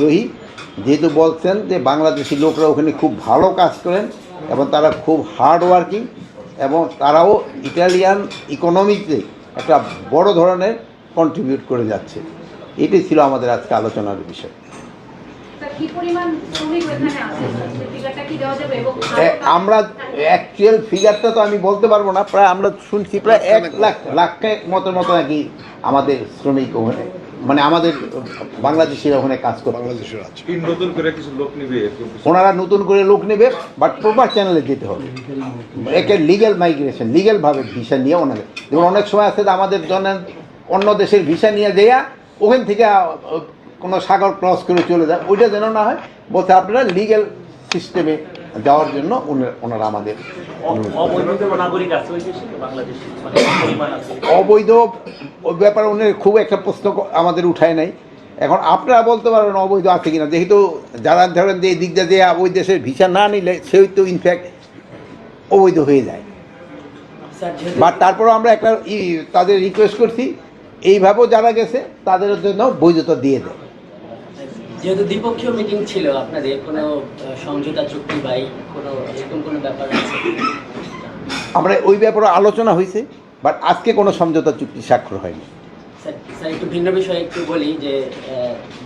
রোহি যেহেতু বলছেন যে বাংলাদেশি লোকরা ওখানে খুব ভালো কাজ করেন এবং তারা খুব হার্ড ওয়ার্কিং এবং তারাও ইটালিয়ান ইকোনমিতে একটা বড় ধরনের কন্ট্রিবিউট করে যাচ্ছে। এটাই ছিল আমাদের আজকে আলোচনার বিষয়। স্যার, কি পরিমাণ শ্রমিক এখানে আছে? স্যার? সেই ফিগারটা কি দেওয়া যাবে এবং এ, আমরা অ্যাকচুয়াল ফিগারটা তো আমি বলতে পারব না প্রায় আমরা শুনছি প্রায় এক লাখ লাখের মতো মতো নাকি আমাদের শ্রমিক ওখানে। মানে আমাদের বাংলাদেশিরা ওখানে কাজ করে বাংলাদেশের আছে। নতুন করে কিছু লোক নিবে ওনারা নতুন করে লোক নেবে বাট প্রপার চ্যানেলে যেতে হবে। একে লিগ্যাল মাইগ্রেশন লিগ্যালভাবে ভিসা নিয়ে ওনাকে যেমন অনেক সময় আছে আমাদের জন্য অন্য দেশের ভিসা নিয়ে দেয়া ওখান থেকে কোনো সাগর ক্রস করে চলে যায়। ওইটা যেন না হয় বলতে আপনারা লিগ্যাল সিস্টেমে যাওয়ার জন্য ওনারা আমাদের অবৈধ মানে ব্যাপারে উনি খুব একটা প্রশ্ন আমাদের উঠায় নাই। এখন আপনারা বলতে পারবেন অবৈধ আছে কিনা। যেহেতু যারা ধরেন যে এই দিক দিয়ে যে ওই দেশের ভিসা না নিলে সেই তো ইনফ্যাক্ট অবৈধ হয়ে যায়। বা যেহেতু বাট তারপরে আমরা একটা ই- তাদের রিকোয়েস্ট করছি এইভাবেও যারা গেছে তাদের জন্য বৈধতা দিয়ে দেয়। যেহেতু দ্বিপক্ষীয় মিটিং ছিল আপনাদের কোনো সমঝোতা চুক্তি বা কোনো এরকম কোনো ব্যাপার আছে? আমরা ওই ব্যাপারে আলোচনা হয়েছে বাট আজকে কোনো সমঝোতা চুক্তি স্বাক্ষর হয়নি। স্যার স্যার একটু ভিন্ন বিষয়ে একটু বলি যে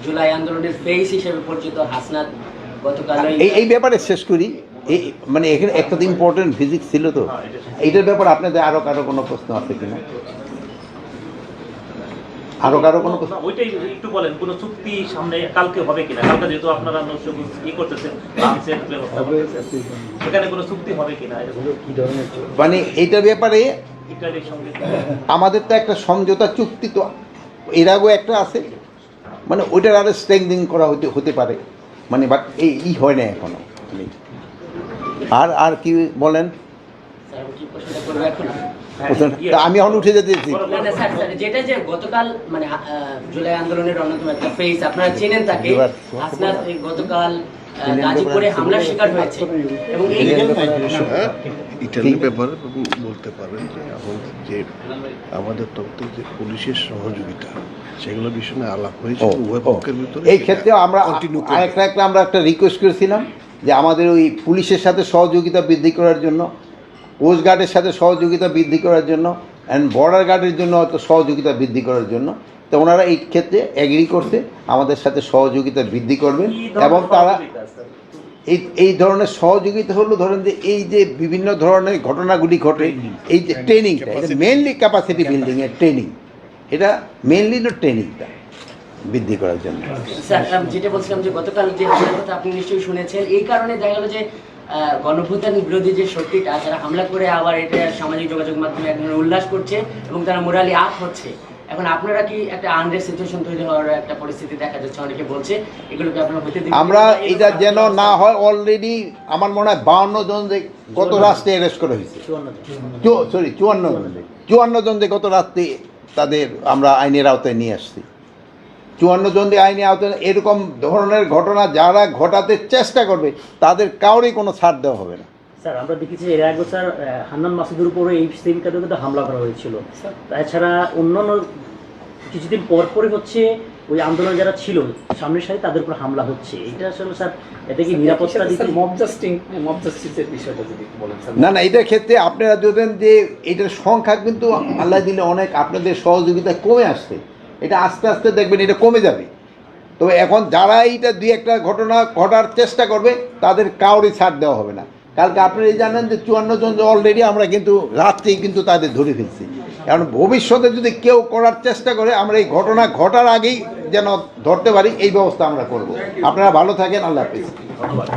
জুলাই আন্দোলনের ফেস হিসেবে পরিচিত হাসনাত গতকাল এই এই ব্যাপারে শেষ করি। এই মানে এখানে একটা তো ইম্পর্টেন্ট ফিজিক্স ছিল তো। এইটার ব্যাপারে আপনাদের আরও কারও কোনো প্রশ্ন আছে কিনা? আরও কারও কোনো প্রশ্ন ওইটাই একটু বলেন কোন চুক্তি সামনে কালকে হবে কিনা? কালকে যেহেতু আপনারা ই করতেছেন সেখানে কোনো চুক্তি হবে কিনা? মানে এইটার ব্যাপারে আমাদের তো একটা সমঝোতা চুক্তি তো এর আগেও একটা আছে। মানে ওইটার আরও স্ট্রেংদিং করা হতে হতে পারে। মানে বাট এই ই হয় না এখনও। আর আর কি বলেন? আমি কি এখন প্রশ্ন- তা আমি এখন উঠে যেতে যেটা যে গতকাল মানে জুলাই আন্দোলনের অন্যতম একটা ফেস আপনারা চেনেন তাকে। এই গতকাল গাজীপুরে হামলার শিকার হয়েছে। এবং হ্যাঁ? ইটালির ব্যাপারে বলতে পারেন যে এখন যে আমাদের যে পুলিশের সহযোগিতা সেগুলো বিষয়ে আলাপ হয়েছে উভয় পক্ষের ভিতরে এই ক্ষেত্রে আমরা একটা আমরা একটা রিকোয়েস্ট করেছিলাম যে আমাদের ওই পুলিশের সাথে সহযোগিতা বৃদ্ধি করার জন্য কোস্ট গার্ডের সাথে সহযোগিতা বৃদ্ধি করার জন্য অ্যান্ড বর্ডার গার্ডের জন্য হয়তো সহযোগিতা বৃদ্ধি করার জন্য। তো ওনারা এই ক্ষেত্রে এগ্রি করতে আমাদের সাথে সহযোগিতা বৃদ্ধি করবেন এবং তারা এই এই ধরনের সহযোগিতা হলো ধরেন যে এই যে বিভিন্ন ধরনের ঘটনাগুলি ঘটে এই যে ট্রেনিংটা এটা মেনলি ক্যাপাসিটি বিল্ডিং এর ট্রেনিং এটা মেনলি হলো ট্রেনিংটা বৃদ্ধি করার জন্য। স্যার যেটা বলছিলাম যে গতকাল যে কথা আপনি নিশ্চয়ই শুনেছেন এই কারণে দেখা গেল যে আহ, গণভ্যুত্থান বিরোধী যে শক্তিটা তারা হামলা করে আবার এটা সামাজিক যোগাযোগ মাধ্যমে এক ধরনের উল্লাস করছে এবং তারা মোরালি আপ হচ্ছে। এখন আপনারা কি একটা আনরেস্ট সিচুয়েশন তৈরি হওয়ার একটা পরিস্থিতি দেখা যাচ্ছে? অনেকে বলছে এগুলোকে আপনারা হতে দিবেন আমরা এটা যেন না হয় অলরেডি আমার মনে হয় বাউন্ন জন যে গত রাষ্ট্রে অ্যারেস্ট করা হয়েছে। সরি চুয়ান্ন জন। চুয়ান্ন জন যে গত রাত্রে তাদের আমরা আইনের আওতায় নিয়ে আসছি। চুয়ান্ন জন যে আইনের আওতায় এরকম ধরনের ঘটনা যারা ঘটাতে চেষ্টা করবে তাদের কাউরই কোনো ছাড় দেওয়া হবে না। স্যার আমরা দেখেছি এর আগে স্যার হান্নান মাসুদের উপরে এই সেমিটাতে কিন্তু হামলা করা হয়েছিল। তাছাড়া অন্যান্য কিছুদিন পর পরে হচ্ছে ওই আন্দোলন যারা ছিল সামনের সাথে তাদের উপর হামলা হচ্ছে। এটা আসলে স্যার এটা কি নিরাপত্তা দিতে মব জাস্টিং মব জাস্টিসের বিষয়টা যদি বলেন স্যার। না না এটার ক্ষেত্রে আপনারা দেখবেন যে এটার সংখ্যা কিন্তু আল্লাহ দিলে অনেক আপনাদের সহযোগিতা কমে আসছে। এটা আস্তে আস্তে দেখবেন এটা কমে যাবে। তবে এখন যারা এইটা দুই একটা ঘটনা ঘটার চেষ্টা করবে, তাদের কাউরই ছাড় দেওয়া হবে না। কালকে আপনারা এই জানেন যে চুয়ান্ন জন অলরেডি আমরা কিন্তু রাত্রেই কিন্তু তাদের ধরে ফেলছি। কারণ ভবিষ্যতে যদি কেউ করার চেষ্টা করে, আমরা এই ঘটনা ঘটার আগেই যেন ধরতে পারি, এই ব্যবস্থা আমরা করব। আপনারা ভালো থাকেন, আল্লাহ হাফিজ। ধন্যবাদ